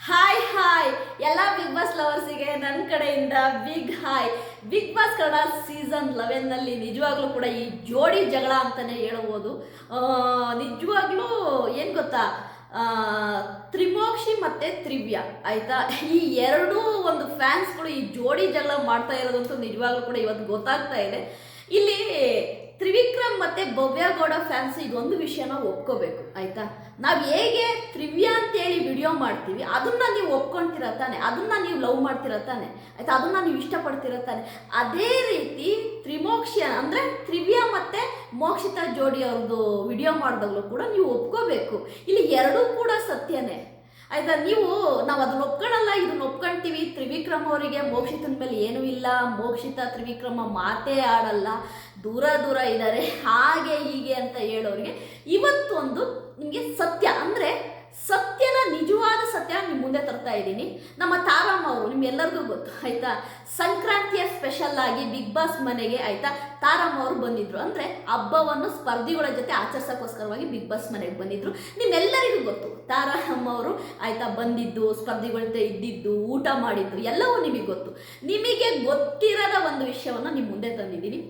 Hi hi ಎಲ್ಲ big boss ಲವರ್ಸಿಗೆ ನನ್ನ ಕಡೆಯಿಂದ big hi Bigg Boss Kannada season ಲೆವೆನ್ನಲ್ಲಿ ನಿಜವಾಗ್ಲೂ ಕೂಡ ಈ ಜೋಡಿ ಜಗಳ ಅಂತಲೇ ಹೇಳ್ಬೋದು. ನಿಜವಾಗ್ಲೂ ಏನು ಗೊತ್ತಾ? ತ್ರಿಮೋಕ್ಷಿ ಮತ್ತು ತ್ರಿವ್ಯ, ಆಯಿತಾ? ಈ ಎರಡೂ ಒಂದು ಫ್ಯಾನ್ಸ್ಗಳು ಈ ಜೋಡಿ ಜಗಳ ಮಾಡ್ತಾ ಇರೋದಂತೂ ನಿಜವಾಗ್ಲೂ ಕೂಡ ಇವತ್ತು ಗೊತ್ತಾಗ್ತಾ ಇದೆ. ಇಲ್ಲಿ ತ್ರಿವಿಕ್ರಮ್ ಮತ್ತೆ ಭವ್ಯಗೌಡ ಫ್ಯಾನ್ಸ್ ಇದೊಂದು ವಿಷಯನ ಒಪ್ಕೋಬೇಕು, ಆಯ್ತಾ? ನಾವು ಹೇಗೆ ತ್ರಿವ್ಯ ಅಂತೇಳಿ ವಿಡಿಯೋ ಮಾಡ್ತೀವಿ, ಅದನ್ನ ನೀವು ಒಪ್ಕೊಂತೀರ ತಾನೆ? ಅದನ್ನ ನೀವು ಲವ್ ಮಾಡ್ತೀರ ತಾನೆ? ಆಯ್ತಾ? ಅದನ್ನ ನೀವು ಇಷ್ಟಪಡ್ತೀರ ತಾನೆ? ಅದೇ ರೀತಿ ತ್ರಿಮೋಕ್ಷ ಅಂದ್ರೆ ತ್ರಿವ್ಯ ಮತ್ತೆ ಮೋಕ್ಷಿತ ಜೋಡಿ ಅವ್ರದ್ದು ವಿಡಿಯೋ ಮಾಡಿದಾಗ್ಲೂ ಕೂಡ ನೀವು ಒಪ್ಕೋಬೇಕು. ಇಲ್ಲಿ ಎರಡೂ ಕೂಡ ಸತ್ಯನೇ. ಆಯ್ತಾ, ನೀವು, ನಾವು ಅದನ್ನ ಒಪ್ಕೊಳ್ಳಲ್ಲ ಇದನ್ನ ಒಪ್ಕೊಳ್ತೀವಿ ತ್ರಿವಿಕ್ರಮ ಅವರಿಗೆ ಮೋಕ್ಷಿತನ ಮೇಲೆ ಏನೂ ಇಲ್ಲ. ಮೋಕ್ಷಿತ ತ್ರಿವಿಕ್ರಮ ಮಾತೇ ಆಡಲ್ಲ. ದೂರ ದೂರ ಇದ್ದಾರೆ ಹಾಗೆ ಹೀಗೆ ಅಂತ ಹೇಳೋರಿಗೆ ಇವತ್ತೊಂದು ನಿಮಗೆ ಸತ್ಯ. ಅಂದರೆ ಸತ್ಯನ ನಿಜವಾದ ಸತ್ಯ ನಿಮ್ಮ ಮುಂದೆ ತರ್ತಾ ಇದ್ದೀನಿ. ನಮ್ಮ ತಾರಮ್ಮ ಅವರು ನಿಮ್ಗೆಲ್ಲರಿಗೂ ಗೊತ್ತು, ಆಯ್ತಾ? ಸಂಕ್ರಾಂತಿಯ ಸ್ಪೆಷಲ್ ಆಗಿ ಬಿಗ್ ಬಾಸ್ ಮನೆಗೆ, ಆಯ್ತಾ? ತಾರಮ್ಮ ಅವರು ಬಂದಿದ್ರು. ಅಂದರೆ ಹಬ್ಬವನ್ನು ಸ್ಪರ್ಧಿಗಳ ಜೊತೆ ಆಚರಿಸೋಕ್ಕೋಸ್ಕರವಾಗಿ ಬಿಗ್ ಬಾಸ್ ಮನೆಗೆ ಬಂದಿದ್ರು. ನಿಮ್ಮೆಲ್ಲರಿಗೂ ಗೊತ್ತು, ತಾರಮ್ಮ ಅವರು, ಆಯ್ತಾ, ಬಂದಿದ್ದು, ಸ್ಪರ್ಧಿಗಳ ಜೊತೆ ಇದ್ದಿದ್ದು, ಊಟ ಮಾಡಿದ್ದು, ಎಲ್ಲವೂ ನಿಮಗೆ ಗೊತ್ತು. ನಿಮಗೆ ಗೊತ್ತಿರದ ಒಂದು ವಿಷಯವನ್ನು ನಿಮ್ಮ ಮುಂದೆ ತಂದಿದ್ದೀನಿ.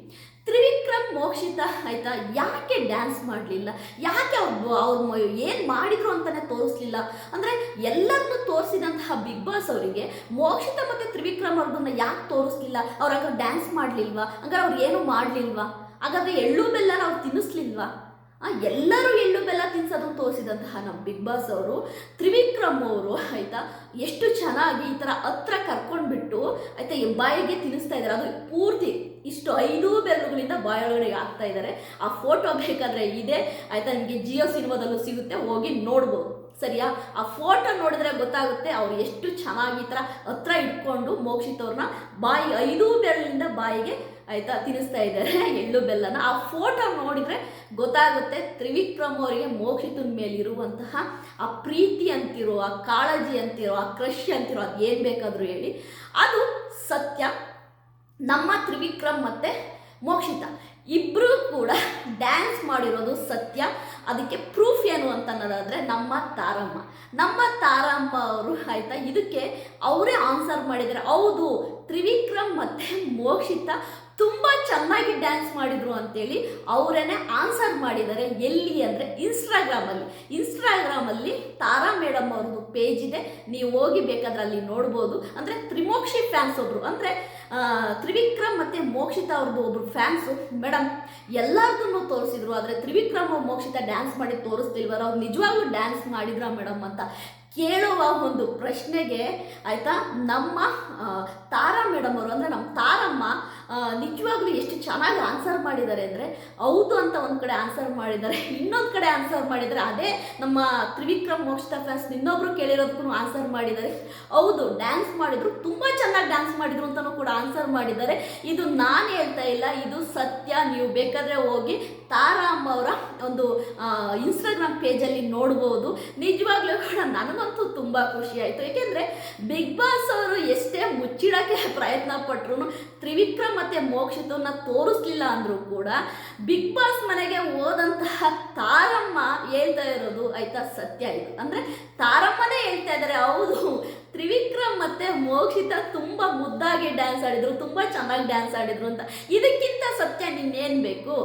ತ್ರಿವಿಕ್ರಮ್ ಮೋಕ್ಷಿತ, ಆಯ್ತಾ? ಯಾಕೆ ಡ್ಯಾನ್ಸ್ ಮಾಡಲಿಲ್ಲ? ಯಾಕೆ ಅವ್ರು ಅವ್ರು ಏನು ಮಾಡಿದ್ರು ಅಂತಲೇ ತೋರಿಸ್ಲಿಲ್ಲ? ಅಂದರೆ ಎಲ್ಲರನ್ನೂ ತೋರಿಸಿದಂತಹ ಬಿಗ್ ಬಾಸ್ ಅವರಿಗೆ ಮೋಕ್ಷಿತ ಮತ್ತು ತ್ರಿವಿಕ್ರಮ್ ಅವ್ರನ್ನ ಯಾಕೆ ತೋರಿಸ್ಲಿಲ್ಲ? ಅವ್ರು ಹಂಗಾರೆ ಡ್ಯಾನ್ಸ್ ಮಾಡ್ಲಿಲ್ವಾ? ಹಂಗಾರೆ ಅವ್ರು ಏನೂ ಮಾಡ್ಲಿಲ್ವಾ? ಹಾಗಾದ್ರೆ ಎಳ್ಳು ಬೆಲ್ಲನ ಅವ್ರು ತಿನ್ನಿಸ್ಲಿಲ್ವಾ? ಆ, ಎಲ್ಲರೂ ಎಳ್ಳು ಬೆಲ್ಲ ತಿನ್ಸೋದನ್ನು ತೋರಿಸಿದಂತಹ ನಮ್ಮ ಬಿಗ್ ಬಾಸ್ ಅವರು ತ್ರಿವಿಕ್ರಮ್ ಅವರು ಆಯ್ತಾ? ಎಷ್ಟು ಚೆನ್ನಾಗಿ ಈ ಥರ ಹತ್ರ ಕರ್ಕೊಂಡ್ಬಿಟ್ಟು ಆಯ್ತಾ ಬಾಯಿಗೆ ತಿನ್ನಿಸ್ತಾ ಇದ್ದಾರೆ ಅದು ಪೂರ್ತಿ ಇಷ್ಟು ಐದು ಬೆರಳುಗಳಿಂದ ಬಾಯೊಳಗಡೆ ಹಾಕ್ತಾ ಇದ್ದಾರೆ ಆ ಫೋಟೋ ಬೇಕಾದರೆ ಇದೆ. ಆಯ್ತಾ ನಿಮಗೆ ಜಿಯೋ ಸಿನಿಮಾದಲ್ಲೂ ಸಿಗುತ್ತೆ. ಹೋಗಿ ನೋಡ್ಬೋದು. ಸರಿಯಾ? ಆ ಫೋಟೋ ನೋಡಿದ್ರೆ ಗೊತ್ತಾಗುತ್ತೆ ಅವ್ರು ಎಷ್ಟು ಚೆನ್ನಾಗಿ ಈ ಥರ ಹತ್ರ ಇಟ್ಕೊಂಡು ಮೋಕ್ಷಿತವ್ರನ್ನ ಬಾಯಿ ಐದು ಬೆರಳಿಂದ ಬಾಯಿಗೆ ಆಯಿತಾ ತಿನ್ನಿಸ್ತಾ ಇದ್ದಾರೆ, ಎಳ್ಳು ಬೆಲ್ಲನ. ಆ ಫೋಟೋ ನೋಡಿದರೆ ಗೊತ್ತಾಗುತ್ತೆ ತ್ರಿವಿಕ್ರಮ್ ಅವರಿಗೆ ಮೋಕ್ಷಿತನ ಮೇಲಿರುವಂತಹ ಆ ಪ್ರೀತಿ ಅಂತಿರೋ, ಆ ಕಾಳಜಿ ಅಂತಿರೋ, ಆ ಕ್ರಶ್ ಅಂತಿರೋ, ಅದು ಏನು ಬೇಕಾದರೂ ಹೇಳಿ. ಅದು ಸತ್ಯ. ನಮ್ಮ ತ್ರಿವಿಕ್ರಮ್ ಮತ್ತು ಮೋಕ್ಷಿತ. ಇಬ್ಬರೂ ಕೂಡ ಡ್ಯಾನ್ಸ್ ಮಾಡಿರೋದು ಸತ್ಯ. ಅದಕ್ಕೆ ಪ್ರೂಫ್ ಏನು ಅಂತ ಅನ್ನೋದಾದರೆ ನಮ್ಮ ತಾರಮ್ಮ. ನಮ್ಮ ತಾರಮ್ಮ ಅವರು ಆಯಿತಾ? ಇದಕ್ಕೆ ಅವರೇ ಆನ್ಸರ್ ಮಾಡಿದ್ದಾರೆ. ಹೌದು, ತ್ರಿವಿಕ್ರಮ್ ಮತ್ತು ಮೋಕ್ಷಿತ ತುಂಬ ಚೆನ್ನಾಗಿ ಡ್ಯಾನ್ಸ್ ಮಾಡಿದರು ಅಂತೇಳಿ ಅವರೇನೆ ಆನ್ಸರ್ ಮಾಡಿದ್ದಾರೆ. ಎಲ್ಲಿ ಅಂದರೆ ಇನ್ಸ್ಟಾಗ್ರಾಮಲ್ಲಿ ಇನ್ಸ್ಟಾಗ್ರಾಮಲ್ಲಿ ತಾರಾ ಮೇಡಮ್ ಅವ್ರದ್ದು ಪೇಜ್ ಇದೆ. ನೀವು ಹೋಗಿ ಬೇಕಾದ್ರೆ ಅಲ್ಲಿ ನೋಡ್ಬೋದು. ಅಂದರೆ ತ್ರಿಮೋಕ್ಷಿ ಫ್ಯಾನ್ಸ್ ಒಬ್ಬರು ಅಂದರೆ ತ್ರಿವಿಕ್ರಮ್ ಮತ್ತು ಮೋಕ್ಷಿತ ಅವ್ರದ್ದು ಒಬ್ರು ಫ್ಯಾನ್ಸು ಮೇಡಮ್ ಎಲ್ಲರದನ್ನು ತೋರಿಸಿದ್ರು. ಆದರೆ ತ್ರಿವಿಕ್ರಮ್ ಮೋಕ್ಷಿತ ಡ್ಯಾನ್ಸ್ ಮಾಡಿ ತೋರಿಸ್ತಿಲ್ವಾರ ಅವ್ರು ನಿಜವಾಗ್ಲೂ ಡ್ಯಾನ್ಸ್ ಮಾಡಿದ್ರ ಮೇಡಮ್ ಅಂತ ಕೇಳುವ ಒಂದು ಪ್ರಶ್ನೆಗೆ ಆಯಿತಾ? ನಮ್ಮ ತಾರಾ ಮೇಡಮ್ ಅವರು ಅಂದರೆ ನಮ್ಮ ತಾರಮ್ಮ ನಿಜವಾಗ್ಲೂ ಎಷ್ಟು ಚೆನ್ನಾಗಿ ಆನ್ಸರ್ ಮಾಡಿದ್ದಾರೆ ಅಂದರೆ, ಹೌದು ಅಂತ ಒಂದು ಕಡೆ ಆನ್ಸರ್ ಮಾಡಿದ್ದಾರೆ, ಇನ್ನೊಂದು ಕಡೆ ಆನ್ಸರ್ ಮಾಡಿದ್ದಾರೆ. ಅದೇ ನಮ್ಮ ತ್ರಿವಿಕ್ರಮ್ ಮೋಕ್ಷ ಫ್ಯಾನ್ಸ್ ಇನ್ನೊಬ್ರು ಕೇಳಿರೋದಕ್ಕೂ ಆನ್ಸರ್ ಮಾಡಿದ್ದಾರೆ. ಹೌದು ಡ್ಯಾನ್ಸ್ ಮಾಡಿದ್ರು, ತುಂಬ ಚೆನ್ನಾಗಿ ಡ್ಯಾನ್ಸ್ ಮಾಡಿದ್ರು ಅಂತಲೂ ಕೂಡ ಆನ್ಸರ್ ಮಾಡಿದ್ದಾರೆ. ಇದು ನಾನು ಹೇಳ್ತಾ ಇಲ್ಲ, ಇದು ಸತ್ಯ. ನೀವು ಬೇಕಾದರೆ ಹೋಗಿ ತಾರಾ ಅಮ್ಮ ಅವರ ಒಂದು ಇನ್ಸ್ಟಾಗ್ರಾಮ್ ಪೇಜಲ್ಲಿ ನೋಡ್ಬೋದು. ನಿಜವಾಗ್ಲೂ ಕೂಡ ನನಗಂತೂ ತುಂಬ ಖುಷಿ ಆಯಿತು. ಏಕೆಂದರೆ, ಬಿಗ್ ಬಾಸ್ ಅವರು ಎಷ್ಟೇ ಮುಚ್ಚಿಡೋಕ್ಕೆ ಪ್ರಯತ್ನ ಪಟ್ಟರು ತ್ರಿವಿಕ್ರಮ್ ಮತ್ತು ಮೋಕ್ಷಿತವನ್ನ ತೋರಿಸ್ಲಿಲ್ಲ ಅಂದರೂ ಕೂಡ ಬಿಗ್ ಬಾಸ್ ಮನೆಗೆ ಹೋದಂತಹ ತಾರಮ್ಮ ಹೇಳ್ತಾ ಇರೋದು ಆಯ್ತಾ ಸತ್ಯ ಇದು. ಅಂದರೆ ತಾರಮ್ಮನೇ ಹೇಳ್ತಾ ಇದ್ದಾರೆ ಹೌದು. ತ್ರಿವಿಕ್ರಮ್ ಮತ್ತೆ ಮೋಕ್ಷಿತ ತುಂಬ ಮುದ್ದಾಗಿ ಡ್ಯಾನ್ಸ್ ಆಡಿದ್ರು, ತುಂಬ ಚೆನ್ನಾಗಿ ಡ್ಯಾನ್ಸ್ ಆಡಿದ್ರು ಅಂತ. ಇದಕ್ಕಿಂತ ಸತ್ಯ ನಿನ್ನೇನು ಬೇಕು?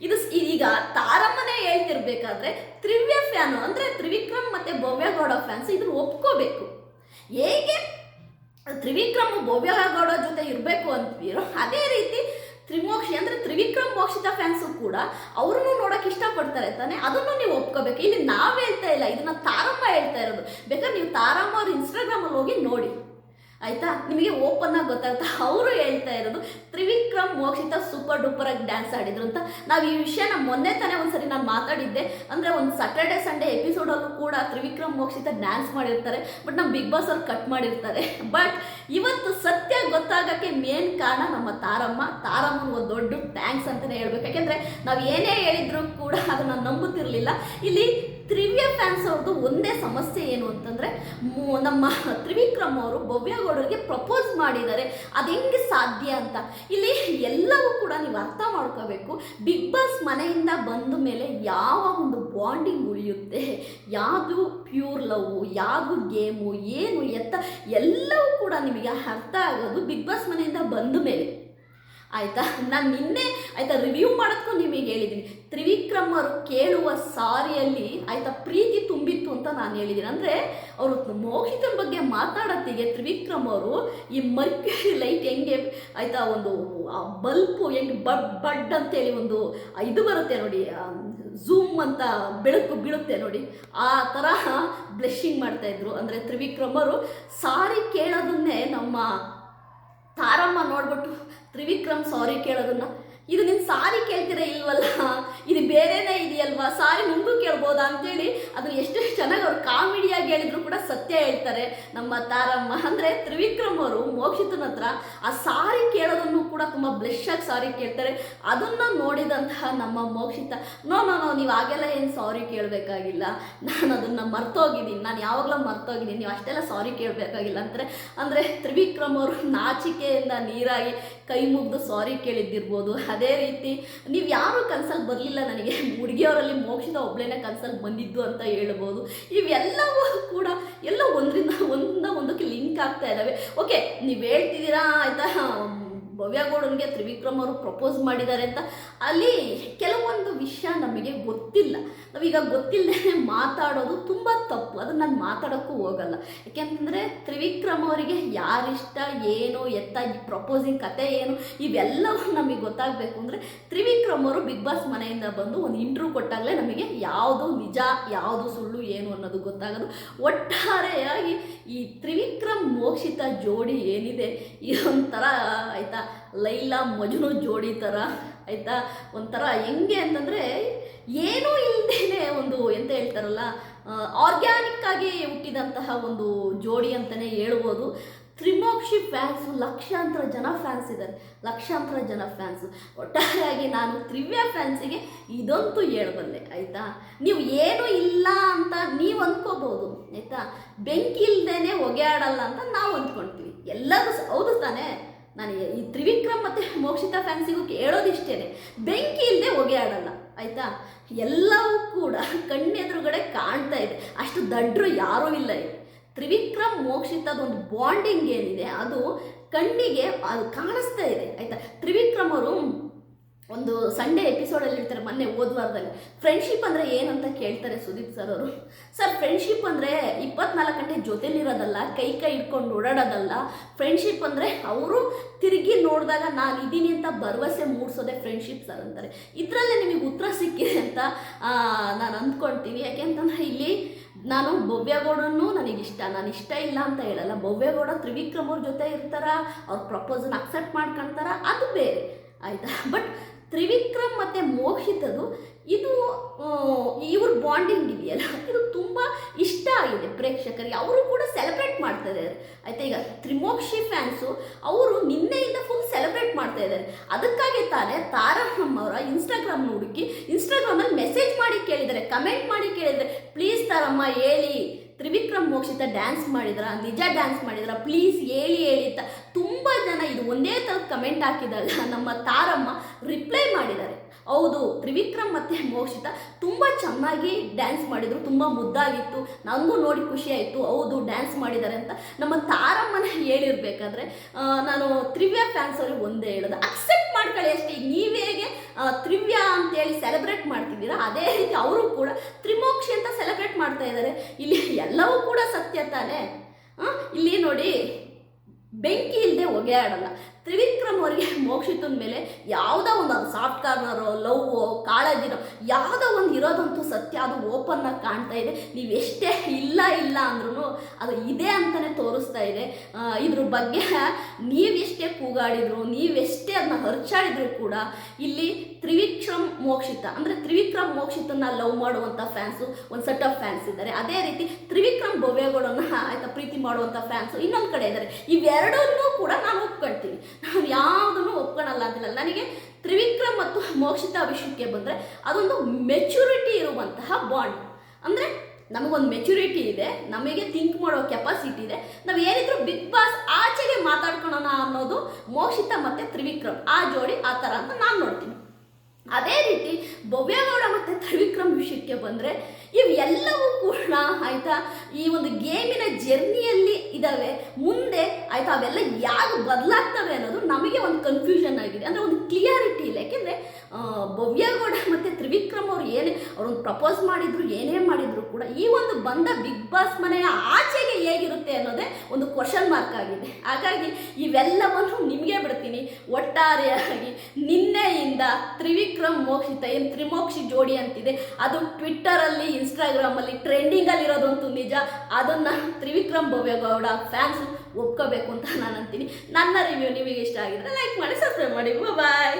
ಇದು ಈಗ ತಾರಮ್ಮನೇ ಹೇಳ್ತಿರ್ಬೇಕಾದ್ರೆ ತ್ರಿವ್ಯ ಫ್ಯಾನು, ಅಂದರೆ ತ್ರಿವಿಕ್ರಮ್ ಮತ್ತು ಭವ್ಯಗೌಡ ಫ್ಯಾನ್ಸ್ ಇದನ್ನು ಒಪ್ಕೋಬೇಕು. ಹೇಗೆ ತ್ರಿವಿಕ್ರಮ್ ಭವ್ಯಗೌಡ ಜೊತೆ ಇರಬೇಕು ಅಂತೀರೋ, ಅದೇ ರೀತಿ ತ್ರಿಮೋಕ್ಷಿ, ಅಂದರೆ ತ್ರಿವಿಕ್ರಮ್ ಮೋಕ್ಷಿತ ಫ್ಯಾನ್ಸು ಕೂಡ ಅವ್ರನ್ನೂ ನೋಡೋಕೆ ಇಷ್ಟಪಡ್ತಾರೆ ತಾನೆ? ಅದನ್ನು ನೀವು ಒಪ್ಕೋಬೇಕು. ಇಲ್ಲಿ ನಾವು ಹೇಳ್ತಾ ಇಲ್ಲ, ಇದನ್ನ ತಾರಮ್ಮ ಹೇಳ್ತಾ ಇರೋದು. ಬೇಕಾದ್ರೆ ನೀವು ತಾರಮ್ಮ ಅವ್ರ ಇನ್ಸ್ಟಾಗ್ರಾಮಲ್ಲಿ ಹೋಗಿ ನೋಡಿ. ಆಯ್ತಾ? ನಿಮಗೆ ಓಪನ್ ಆಗಿ ಗೊತ್ತಾಗುತ್ತೆ. ಅವರು ಹೇಳ್ತಾ ಇರೋದು, ತ್ರಿವಿಕ್ರಮ್ ಮೋಕ್ಷಿತ ಸೂಪರ್ ಡೂಪರ್ ಆಗಿ ಡ್ಯಾನ್ಸ್ ಆಡಿದ್ರು ಅಂತ. ನಾವು ಈ ವಿಷಯನ ಮೊನ್ನೆ ತಾನೇ ಒಂದ್ಸರಿ ನಾನು ಮಾತಾಡಿದ್ದೆ. ಅಂದರೆ ಒಂದು ಸ್ಯಾಟರ್ಡೆ ಸಂಡೇ ಎಪಿಸೋಡಲ್ಲೂ ಕೂಡ ತ್ರಿವಿಕ್ರಮ್ ಮೋಕ್ಷಿತ ಡ್ಯಾನ್ಸ್ ಮಾಡಿರ್ತಾರೆ. ಬಟ್ ನಮ್ಮ ಬಿಗ್ ಬಾಸ್ ಅವ್ರು ಕಟ್ ಮಾಡಿರ್ತಾರೆ. ಬಟ್ ಇವತ್ತು ಸತ್ಯ ಗೊತ್ತಾಗಕ್ಕೆ ಮೇನ್ ಕಾರಣ ನಮ್ಮ ತಾರಮ್ಮ. ತಾರಮ್ಮನ ಒಂದು ದೊಡ್ಡ ಥ್ಯಾಂಕ್ಸ್ ಅಂತಲೇ ಹೇಳ್ಬೇಕು. ಯಾಕೆಂದರೆ ನಾವು ಏನೇ ಹೇಳಿದ್ರು ಕೂಡ ಅದನ್ನು ನಂಬುತ್ತಿರಲಿಲ್ಲ. ಇಲ್ಲಿ ತ್ರಿವ್ಯ ಫ್ಯಾನ್ಸ್ ಅವ್ರದ್ದು ಒಂದೇ ಸಮಸ್ಯೆ ಏನು ಅಂತಂದರೆ ನಮ್ಮ ತ್ರಿವಿಕ್ರಮ್ ಅವರು ಭವ್ಯಗೌಡರಿಗೆ ಪ್ರಪೋಸ್ ಮಾಡಿದ್ದಾರೆ. ಅದು ಹೆಂಗೆ ಸಾಧ್ಯ ಅಂತ. ಇಲ್ಲಿ ಎಲ್ಲವೂ ಕೂಡ ನೀವು ಅರ್ಥ ಮಾಡ್ಕೋಬೇಕು. ಬಿಗ್ ಬಾಸ್ ಮನೆಯಿಂದ ಬಂದ ಮೇಲೆ ಯಾವ ಒಂದು ಬಾಂಡಿಂಗ್ ಉಳಿಯುತ್ತೆ? ಯಾವುದು ಪ್ಯೂರ್ ಲವ್ ಯಾವುದು ಗೇಮು ಏನು ಎತ್ತ? ಎಲ್ಲವೂ ಕೂಡ ನಿಮಗೆ ಅರ್ಥ ಆಗೋದು ಬಿಗ್ ಬಾಸ್ ಮನೆಯಿಂದ ಬಂದ ಮೇಲೆ. ಆಯಿತಾ? ನಾನು ನಿನ್ನೆ, ಆಯಿತಾ ರಿವ್ಯೂ ಮಾಡೋದಕ್ಕೂ ನಿಮಗೆ ಹೇಳಿದ್ದೀನಿ ತ್ರಿವಿಕ್ರಮ್ ಅವರು ಕೇಳುವ ಸಾರಿಯಲ್ಲಿ ಆಯ್ತಾ ಪ್ರೀತಿ ತುಂಬಿತ್ತು ಅಂತ ನಾನು ಹೇಳಿದ್ದೀನಿ ಅಂದರೆ ಅವರು ಮೋಹಿತನ ಬಗ್ಗೆ ಮಾತಾಡೋತ್ತಿಗೆ ತ್ರಿವಿಕ್ರಮ್ ಅವರು ಈ ಮರ್ಕ್ಯುರಿ ಲೈಟ್ ಹೆಂಗೆ ಆಯಿತಾ ಒಂದು ಬಲ್ಪು ಹೆಂಗೆ ಬಡ್ ಬಡ್ ಅಂತೇಳಿ ಒಂದು ಇದು ಬರುತ್ತೆ ನೋಡಿ ಝೂಮ್ ಅಂತ ಬೆಳಕು ಬೀಳುತ್ತೆ ನೋಡಿ. ಆ ಥರ ಬ್ಲೆಶಿಂಗ್ ಮಾಡ್ತಾಯಿದ್ರು ಅಂದರೆ ತ್ರಿವಿಕ್ರಮರು ಸಾರಿ ಕೇಳೋದನ್ನೇ ನಮ್ಮ ತಾರಮ್ಮ ನೋಡ್ಬಿಟ್ಟು, ತ್ರಿವಿಕ್ರಮ್ ಸಾರಿ ಕೇಳೋದನ್ನ. ಇದು ನೀನು ಸಾರಿ ಕೇಳ್ತೀರ ಇಲ್ವಲ್ಲ? passarem num ಕೇಳ್ಬೋದಾ ಅಂತೇಳಿ ಅದನ್ನ ಎಷ್ಟು ಚೆನ್ನಾಗಿ ಅವ್ರು ಕಾಮಿಡಿಯಾಗಿ ಹೇಳಿದ್ರು ಕೂಡ ಸತ್ಯ ಹೇಳ್ತಾರೆ. ನಮ್ಮ ತಾರಮ್ಮ ಅಂದರೆ ತ್ರಿವಿಕ್ರಮ್ ಅವರು ಮೋಕ್ಷಿತನ ಹತ್ರ ಆ ಸಾರಿ ಕೇಳೋದನ್ನು ಕೂಡ ತುಂಬ ಬ್ಲೆಶ್ ಆಗಿ ಸಾರಿ ಕೇಳ್ತಾರೆ. ಅದನ್ನು ನೋಡಿದಂತಹ ನಮ್ಮ ಮೋಕ್ಷಿತ, ನೋ ನೋ ನೋ, ನೀವು ಆಗೆಲ್ಲ ಏನು ಸಾರಿ ಕೇಳಬೇಕಾಗಿಲ್ಲ. ನಾನು ಅದನ್ನು ಮರ್ತೋಗಿದ್ದೀನಿ. ನಾನು ಯಾವಾಗಲೂ ಮರ್ತೋಗಿದ್ದೀನಿ. ನೀವು ಅಷ್ಟೆಲ್ಲ ಸಾರಿ ಕೇಳಬೇಕಾಗಿಲ್ಲ. ಅಂದರೆ ಅಂದರೆ ತ್ರಿವಿಕ್ರಮ್ ಅವರು ನಾಚಿಕೆಯಿಂದ ನೀರಾಗಿ ಕೈ ಮುಗ್ದು ಸಾರಿ ಕೇಳಿದ್ದಿರ್ಬೋದು. ಅದೇ ರೀತಿ ನೀವು ಯಾರು ಕನ್ಸಲ್ಲಿ ಬರಲಿಲ್ಲ ನನಗೆ. ಹುಡುಗಿಯವರಲ್ಲಿ ಮೋಕ್ಷಿತ ಒಬ್ಳೇನೆ ಕನ್ಸಲ್ಲಿ ಬಂದಿದ್ದು ಅಂತ ಹೇಳ್ಬೋದು. ಇವೆಲ್ಲವೂ ಕೂಡ ಎಲ್ಲ ಒಂದರಿಂದ ಒಂದ ಒಂದಕ್ಕೆ ಲಿಂಕ್ ಆಗ್ತಾ ಇದ್ದಾವೆ ಓಕೆ ನೀವು ಹೇಳ್ತಿದ್ದೀರಾ? ಆಯಿತಾ? ಭವ್ಯಗೌಡನಿಗೆ ತ್ರಿವಿಕ್ರಮ್ ಅವರು ಪ್ರಪೋಸ್ ಮಾಡಿದ್ದಾರೆ ಅಂತ, ಅಲ್ಲಿ ಕೆಲವೊಂದು ವಿಷಯ ನಮಗೆ ಗೊತ್ತಿಲ್ಲ. ನಾವೀಗ ಗೊತ್ತಿಲ್ಲದೆ ಮಾತಾಡೋದು ತುಂಬ ತಪ್ಪು, ಅದನ್ನು ನಾನು ಮಾತಾಡೋಕ್ಕೂ ಹೋಗಲ್ಲ. ಯಾಕೆಂತಂದರೆ ತ್ರಿವಿಕ್ರಮ್ ಅವರಿಗೆ ಯಾರಿಷ್ಟ, ಏನು, ಎತ್ತ, ಈ ಪ್ರಪೋಸಿಂಗ್ ಕತೆ ಏನು, ಇವೆಲ್ಲವೂ ನಮಗೆ ಗೊತ್ತಾಗಬೇಕು. ಅಂದರೆ ತ್ರಿವಿಕ್ರಮ್ ಅವರು ಬಿಗ್ ಬಾಸ್ ಮನೆಯಿಂದ ಬಂದು ಒಂದು ಇಂಟ್ರ್ಯೂ ಕೊಟ್ಟಾಗಲೇ ನಮಗೆ ಯಾವುದು ನಿಜ, ಯಾವುದು ಸುಳ್ಳು, ಏನು ಅನ್ನೋದು ಗೊತ್ತಾಗೋದು. ಒಟ್ಟಾರೆಯಾಗಿ ಈ ತ್ರಿವಿಕ್ರಮ್ ಮೋಕ್ಷಿತ ಜೋಡಿ ಏನಿದೆ, ಇದೊಂಥರ ಆಯಿತಾ? ಲೈಲಾ ಮಜುನು ಜೋಡಿ ಥರ ಆಯಿತಾ? ಒಂಥರ ಹೆಂಗೆ ಅಂತಂದರೆ, ಏನೂ ಇಲ್ಲದೇ ಒಂದು ಎಂತ ಹೇಳ್ತಾರಲ್ಲ ಆರ್ಗ್ಯಾನಿಕ್ ಆಗಿ ಹುಟ್ಟಿದಂತಹ ಒಂದು ಜೋಡಿ ಅಂತಲೇ ಹೇಳ್ಬೋದು. ತ್ರಿಮೋಕ್ಷಿ ಫ್ಯಾನ್ಸು ಲಕ್ಷಾಂತರ ಜನ ಫ್ಯಾನ್ಸ್ ಇದ್ದಾರೆ. ಲಕ್ಷಾಂತರ ಜನ ಫ್ಯಾನ್ಸು ಒಟ್ಟಾರೆಯಾಗಿ ನಾನು ತ್ರಿವ್ಯ ಫ್ಯಾನ್ಸಿಗೆ ಇದಂತೂ ಹೇಳಬಲ್ಲೆ, ಆಯಿತಾ? ನೀವು ಏನೂ ಇಲ್ಲ ಅಂತ ನೀವು ಅಂದ್ಕೋಬೋದು ಆಯಿತಾ? ಬೆಂಕಿ ಇಲ್ದೇ ಹೊಗೆ ಆಡಲ್ಲ ಅಂತ ನಾವು ಅಂದ್ಕೊಳ್ತೀವಿ ಎಲ್ಲರೂ ಹೌದು ತಾನೇ? ನಾನು ಈ ತ್ರಿವಿಕ್ರಮ್ ಮತ್ತು ಮೋಕ್ಷಿತಾ ಫ್ಯಾನ್ಸಿಗೂ ಹೇಳೋದಿಷ್ಟೇ ಬೆಂಕಿ ಇಲ್ಲದೆ ಹೊಗೆ ಆಡಲ್ಲ, ಆಯಿತಾ? ಎಲ್ಲವೂ ಕೂಡ ಕಣ್ಣೆದುರುಗಡೆ ಕಾಣ್ತಾ ಇದೆ. ಅಷ್ಟು ದಡ್ರು ಯಾರೂ ಇಲ್ಲ ಇಲ್ಲಿ. ತ್ರಿವಿಕ್ರಮ್ ಮೋಕ್ಷಿತದ ಒಂದು ಬಾಂಡಿಂಗ್ ಏನಿದೆ, ಅದು ಕಣ್ಣಿಗೆ, ಅದು ಕಾಣಿಸ್ತಾ ಇದೆ, ಆಯಿತಾ? ತ್ರಿವಿಕ್ರಮ್ ಅವರು ಒಂದು ಸಂಡೇ ಎಪಿಸೋಡಲ್ಲಿ ಇರ್ತಾರೆ ಮೊನ್ನೆ ಓದ್ವಾರದಲ್ಲಿ ವಾರದಲ್ಲಿ. ಫ್ರೆಂಡ್ಶಿಪ್ ಅಂದರೆ ಏನಂತ ಕೇಳ್ತಾರೆ ಸುದೀಪ್ ಸರ್ ಅವರು. ಸರ್ ಫ್ರೆಂಡ್ಶಿಪ್ ಅಂದರೆ ಇಪ್ಪತ್ನಾಲ್ಕು ಗಂಟೆ ಜೊತೆಲಿರೋದಲ್ಲ ಕೈ ಕೈ ಇಟ್ಕೊಂಡು ಓಡಾಡೋದಲ್ಲ. ಫ್ರೆಂಡ್ಶಿಪ್ ಅಂದರೆ ಅವರು ತಿರುಗಿ ನೋಡಿದಾಗ ನಾನು ಇದ್ದೀನಿ ಅಂತ ಭರವಸೆ ಮೂಡಿಸೋದೇ ಫ್ರೆಂಡ್ಶಿಪ್ ಸರ್ ಅಂತಾರೆ. ಇದರಲ್ಲೇ ನಿಮಗೆ ಉತ್ತರ ಸಿಕ್ಕಿದೆ ಅಂತ ನಾನು ಅಂದ್ಕೊಳ್ತೀನಿ ಯಾಕೆಂತಂದರೆ ಇಲ್ಲಿ ನಾನು ಭವ್ಯಗೌಡನು ನನಗಿಷ್ಟ ನಾನು ಇಷ್ಟ ಇಲ್ಲ ಅಂತ ಹೇಳಲ್ಲ. ಭವ್ಯಗೌಡ ತ್ರಿವಿಕ್ರಮ್ ಅವ್ರ ಜೊತೆ ಇರ್ತಾರ, ಅವ್ರ ಪ್ರಪೋಸಲ್ ಅಕ್ಸೆಪ್ಟ್ ಮಾಡ್ಕೊಂತಾರ, ಅದು ಬೇರೆ. ಆಯಿತಾ? ಬಟ್ ತ್ರಿವಿಕ್ರಮ್ ಮತ್ತು ಮೋಕ್ಷಿತದು ಇದು ಇವ್ರ ಬಾಂಡಿಂಗ್ ಇದೆಯಲ್ಲ, ಇದು ತುಂಬ ಇಷ್ಟ ಆಗಿದೆ ಪ್ರೇಕ್ಷಕರಿಗೆ. ಅವರು ಕೂಡ ಸೆಲೆಬ್ರೇಟ್ ಮಾಡ್ತಾ ಇದ್ದಾರೆ. ಆಯ್ತಾ, ಈಗ ತ್ರಿಮೋಕ್ಷಿ ಫ್ಯಾನ್ಸು ಅವರು ನಿನ್ನೆಯಿಂದ ಫುಲ್ ಸೆಲೆಬ್ರೇಟ್ ಮಾಡ್ತಾ ಇದ್ದಾರೆ. ಅದಕ್ಕಾಗಿ ತಾನೇ ತಾರಮ್ಮ ಅವರ ಇನ್ಸ್ಟಾಗ್ರಾಮ್ ಹುಡುಕಿ ಇನ್ಸ್ಟಾಗ್ರಾಮಲ್ಲಿ ಮೆಸೇಜ್ ಮಾಡಿ ಕೇಳಿದ್ದಾರೆ ಕಮೆಂಟ್ ಮಾಡಿ ಕೇಳಿದ್ದಾರೆ. ಪ್ಲೀಸ್ ತಾರಮ್ಮ, ಹೇಳಿ. ತ್ರಿವಿಕ್ರಮ್ ಮೋಕ್ಷಿತ ಡ್ಯಾನ್ಸ್ ಮಾಡಿದ್ರ, ನಿಜ ಡ್ಯಾನ್ಸ್ ಮಾಡಿದ್ರ ಪ್ಲೀಸ್ ಹೇಳಿ ಹೇಳಿ ಅಂತ ತುಂಬ ಜನ ಇದು ಒಂದೇ ಥರದ ಕಮೆಂಟ್ ಹಾಕಿದಾಗ ನಮ್ಮ ತಾರಮ್ಮ ರಿಪ್ಲೈ ಮಾಡಿದ್ದಾರೆ. ಹೌದು, ತ್ರಿವಿಕ್ರಮ್ ಮತ್ತು ಮೋಕ್ಷಿತ ತುಂಬ ಚೆನ್ನಾಗಿ ಡ್ಯಾನ್ಸ್ ಮಾಡಿದರು, ತುಂಬ ಮುದ್ದಾಗಿತ್ತು ನನಗೂ ನೋಡಿ ಖುಷಿ ಆಯಿತು, ಹೌದು ಡ್ಯಾನ್ಸ್ ಮಾಡಿದ್ದಾರೆ ಅಂತ. ನಮ್ಮ ತಾರಮ್ಮನ ಹೇಳಿರ್ಬೇಕಾದ್ರೆ ನಾನು ತ್ರಿವ್ಯ ಫ್ಯಾನ್ಸ್ ಅವ್ರಿಗೆ ಒಂದೇ ಹೇಳೋದು ಅಕ್ಸೆಪ್ಟ್ ಮಾಡ್ಕೊಳ್ಳಿ ಅಷ್ಟೇ. ಈಗ ನೀವು ಹೇಗೆ ತ್ರಿವ್ಯ ಅಂತೇಳಿ ಸೆಲೆಬ್ರೇಟ್ ಮಾಡ್ತಿದ್ದೀರಾ, ಅದೇ ರೀತಿ ಅವರು ಕೂಡ ತ್ರಿಮೋಕ್ಷಿ ಅಂತ ಸೆಲೆಬ್ರೇಟ್ ಮಾಡ್ತಾ ಇದ್ದಾರೆ. ಇಲ್ಲಿ ಎಲ್ಲವೂ ಕೂಡ ಸತ್ಯ ತಾನೇ? ಇಲ್ಲಿ ನೋಡಿ, ಬೆಂಕಿ ಇಲ್ಲದೆ ಹೊಗೆ ಆಡಲ್ಲ ತ್ರಿವಿಕ್ರಮ್ ಅವರಿಗೆ ಮೋಕ್ಷಿತನ ಮೇಲೆ ಯಾವುದೋ ಒಂದು ಅದು ಸಾಫ್ಟ್ ಕಾರ್ನರೋ ಲವ್ವೋ ಕಾಳಜಿನೋ ಯಾವುದೋ ಒಂದು ಇರೋದಂತೂ ಸತ್ಯ, ಅದು ಓಪನ್ ಆಗಿ ಕಾಣ್ತಾ ಇದೆ. ನೀವು ಎಷ್ಟೇ ಇಲ್ಲ ಇಲ್ಲ ಅಂದ್ರೂ ಅದು ಇದೆ ಅಂತಲೇ ತೋರಿಸ್ತಾ ಇದೆ. ಇದ್ರ ಬಗ್ಗೆ ನೀವೆಷ್ಟೇ ಕೂಗಾಡಿದ್ರು ನೀವೆಷ್ಟೇ ಅದನ್ನ ಹರ್ಚಾಡಿದ್ರು ಕೂಡ ಇಲ್ಲಿ ತ್ರಿವಿಕ್ರಮ್ ಮೋಕ್ಷಿತ, ಅಂದರೆ ತ್ರಿವಿಕ್ರಮ್ ಮೋಕ್ಷಿತನ ಲವ್ ಮಾಡುವಂಥ ಫ್ಯಾನ್ಸು ಒಂದು ಸೆಟ್ ಆಫ್ ಫ್ಯಾನ್ಸ್ ಇದ್ದಾರೆ. ಅದೇ ರೀತಿ ತ್ರಿವಿಕ್ರಮ್ ಭವ್ಯಗಳನ್ನು ಆಯ್ತಾ ಪ್ರೀತಿ ಮಾಡುವಂಥ ಫ್ಯಾನ್ಸು ಇನ್ನೊಂದು ಕಡೆ ಇದ್ದಾರೆ. ಇವೆರಡನ್ನೂ ಕೂಡ ನಾನು ಒಪ್ಕೊಳ್ತೀನಿ. ನಾನು ಯಾವುದನ್ನು ಒಪ್ಕೊಳಲ್ಲ ಅಂತಿಲ್ಲ. ನನಗೆ ತ್ರಿವಿಕ್ರಮ್ ಮತ್ತು ಮೋಕ್ಷಿತ ವಿಷಯಕ್ಕೆ ಬಂದರೆ ಅದೊಂದು ಮೆಚುರಿಟಿ ಇರುವಂತಹ ಬಾಂಡ್ ಅಂದರೆ ನಮಗೊಂದು ಮೆಚುರಿಟಿ ಇದೆ, ನಮಗೆ ಥಿಂಕ್ ಮಾಡೋ ಕೆಪಾಸಿಟಿ ಇದೆ. ನಾವು ಏನಿದ್ರು ಬಿಗ್ ಬಾಸ್ ಆಚೆಗೆ ಮಾತಾಡ್ಕೊಳ್ಳೋಣ ಅನ್ನೋದು ಮೋಕ್ಷಿತ ಮತ್ತು ತ್ರಿವಿಕ್ರಮ್. ಆ ಜೋಡಿ, ಆ ಥರ ಅಂತ ನಾನು ನೋಡ್ತೀನಿ. ಅದೇ ರೀತಿ ಭವ್ಯಗೌಡ ಮತ್ತು ತ್ರಿವಿಕ್ರಮ್ ವಿಷಯಕ್ಕೆ ಬಂದರೆ ಇವೆಲ್ಲವೂ ಕೂಡ ಆಯಿತಾ? ಈ ಒಂದು ಗೇಮಿನ ಜರ್ನಿಯಲ್ಲಿ ಇದ್ದಾವೆ ಮುಂದೆ ಆಯಿತಾ, ಅವೆಲ್ಲ ಯಾರು ಬದಲಾಗ್ತವೆ ಅನ್ನೋದು ನಮಗೆ ಒಂದು ಕನ್ಫ್ಯೂಷನ್ ಆಗಿದೆ. ಅಂದರೆ ಒಂದು ಕ್ಲಿಯಾರಿಟಿ ಇಲ್ಲ. ಯಾಕೆಂದರೆ ಭವ್ಯಗೌಡ ಮತ್ತು ತ್ರಿವಿಕ್ರಮ್ ಅವ್ರು ಏನೇ, ಅವ್ರೊಂದು ಪ್ರಪೋಸ್ ಮಾಡಿದ್ರು, ಏನೇ ಮಾಡಿದ್ರು ಕೂಡ ಈ ಒಂದು ಬಂದ ಬಿಗ್ ಬಾಸ್ ಮನೆಯ ಆಚೆಗೆ ಹೇಗಿರುತ್ತೆ ಅನ್ನೋದೇ ಒಂದು ಕ್ವಶನ್ ಮಾರ್ಕ್ ಆಗಿದೆ. ಹಾಗಾಗಿ ಇವೆಲ್ಲವನ್ನು ನಿಮಗೆ ಬಿಡ್ತೀನಿ. ಒಟ್ಟಾರೆಯಾಗಿ ನಿನ್ನೆಯಿಂದ ತ್ರಿವಿಕ್ರಮ್ ಮೋಕ್ಷಿತ, ಏನು ತ್ರಿಮೋಕ್ಷಿ ಜೋಡಿ ಅಂತಿದೆ. ಅದು ಟ್ವಿಟ್ಟರಲ್ಲಿ ಇನ್ಸ್ಟಾಗ್ರಾಮಲ್ಲಿ ಟ್ರೆಂಡಿಂಗಲ್ಲಿರೋದಂತೂ ನಿಜ. ಅದನ್ನು ತ್ರಿವಿಕ್ರಮ್ ಭವ್ಯಗೌಡ ಫ್ಯಾನ್ಸ್ ಒಪ್ಕೋಬೇಕು ಅಂತ ನಾನು ಅಂತೀನಿ. ನನ್ನ ರಿವ್ಯೂ ನಿಮಗೆ ಇಷ್ಟ ಆಗಿದ್ರೆ ಲೈಕ್ ಮಾಡಿ ಸಬ್ಸ್ಕ್ರೈಬ್ ಮಾಡಿ. ಬಾಯ್